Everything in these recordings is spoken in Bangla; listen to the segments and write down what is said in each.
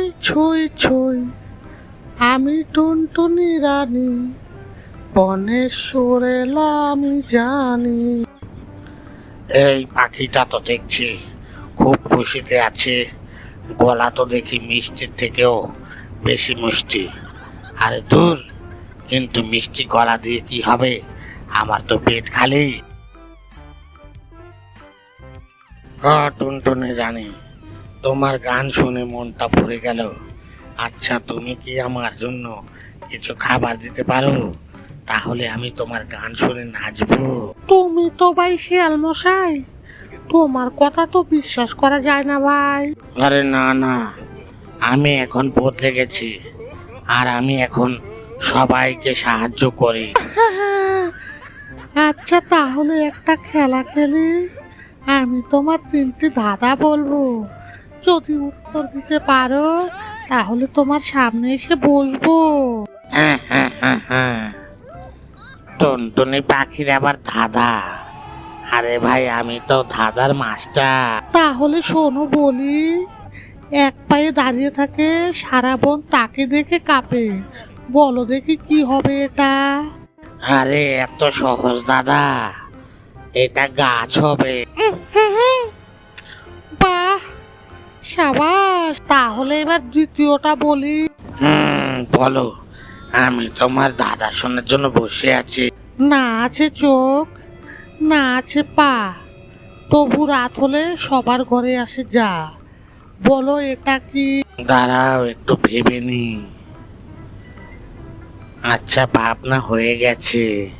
ছই ছই ছই। আমি টুনটুনি রানী সুরেলা আমি জানি। এই পাখিটা তো দেখছি, খুব খুশিতে আছে। গলা তো দেখি মিষ্টির থেকেও বেশি মিষ্টি। আরে দূর কিন্তু মিষ্টি গলা দিয়ে কি হবে? আমার তো পেট খালি। টুনটুনি রানী তোমার গান শুনে মনটা ভরে গেল। আচ্ছা তুমি কি আমার জন্য কিছু খাবার দিতে পারো? তাহলে আমি তোমার গান শুনে নাচবো। তুমি তো ভাই শিয়াল মশাই তোমার কথা তো বিশ্বাস করা যায় না ভাই। আরে না না আমি এখন বদলে গেছি আর আমি এখন সবাইকে সাহায্য করি। আচ্ছা তাহলে একটা খেলা খেলি। আমি তোমার তিনটি দাদা বলব। যদি উত্তর দিতে পারো তাহলে তোমার সামনে এসে বসবো। টুনটুনি পাখির আবার দাদা। আরে ভাই আমি তো দাদার মাস্টার। তাহলে শোনো বলি এক পায়ে দাঁড়িয়ে থাকে সারা বন তাকে দেখে কাঁপে। বলো দেখি কি হবে এটা। আরে এত সহজ দাদা। এটা গাছ হবে। সাবাস। তাহলে এবার দ্বিতীয়টা বলি। হুম বলো। আমি তোমার দাদা শোনার জন্য বসে আছি। না আছে চোখ না আছে পা। তবু রাত হলে সবার ঘরে আসে যা। বলো এটা কি? দাঁড়াও একটু ভেবে নি। আচ্ছা ভাবনা হয়ে গেছে।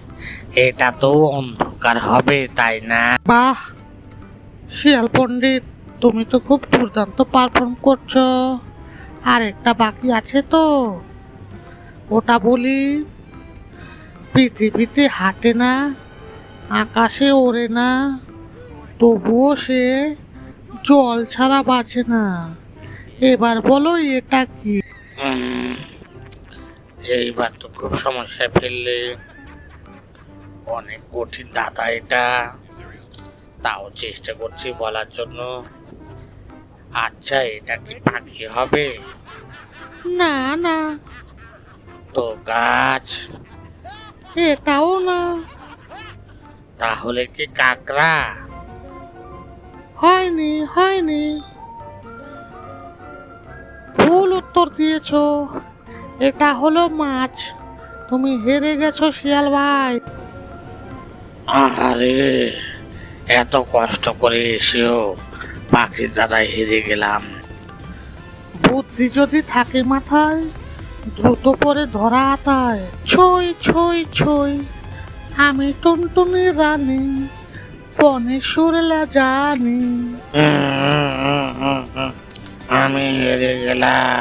এটা তো অন্ধকার হবে তাই না? বাহ শিয়াল পণ্ডিত। তুমি তো খুব দুর্দান্ত পারফর্ম করছ। আর একটা বাকি আছে তো। ওটা বলি, পৃথিবীতে হাঁটে না, আকাশে ওড়ে না, তবুও সে জল ছাড়া বাঁচে না। এবার বলো এটা কি? এইবার তো খুব সমস্যায় ফেললে। অনেক কঠিন দাদা এটা। তাও চেষ্টা করছি বলার জন্য। আচ্ছা এটা কি পাখি হবে? না না। তো গাছ? এটাও না। তাহলে কি কাকড়া? হয়নি হয়নি। ভুল উত্তর দিয়েছ। এটা হলো মাছ। তুমি হেরে গেছো শিয়াল ভাই। আরে এত কষ্ট করে এসেও পাখির দাদায় হেরে গেলাম বুদ্ধি যদি থাকে মাথায় দ্রুত পরে ধরা আতায় ছই ছই ছই আমি টুনটুনি রানী বনে সুরেলা জানি আমি হেরে গেলাম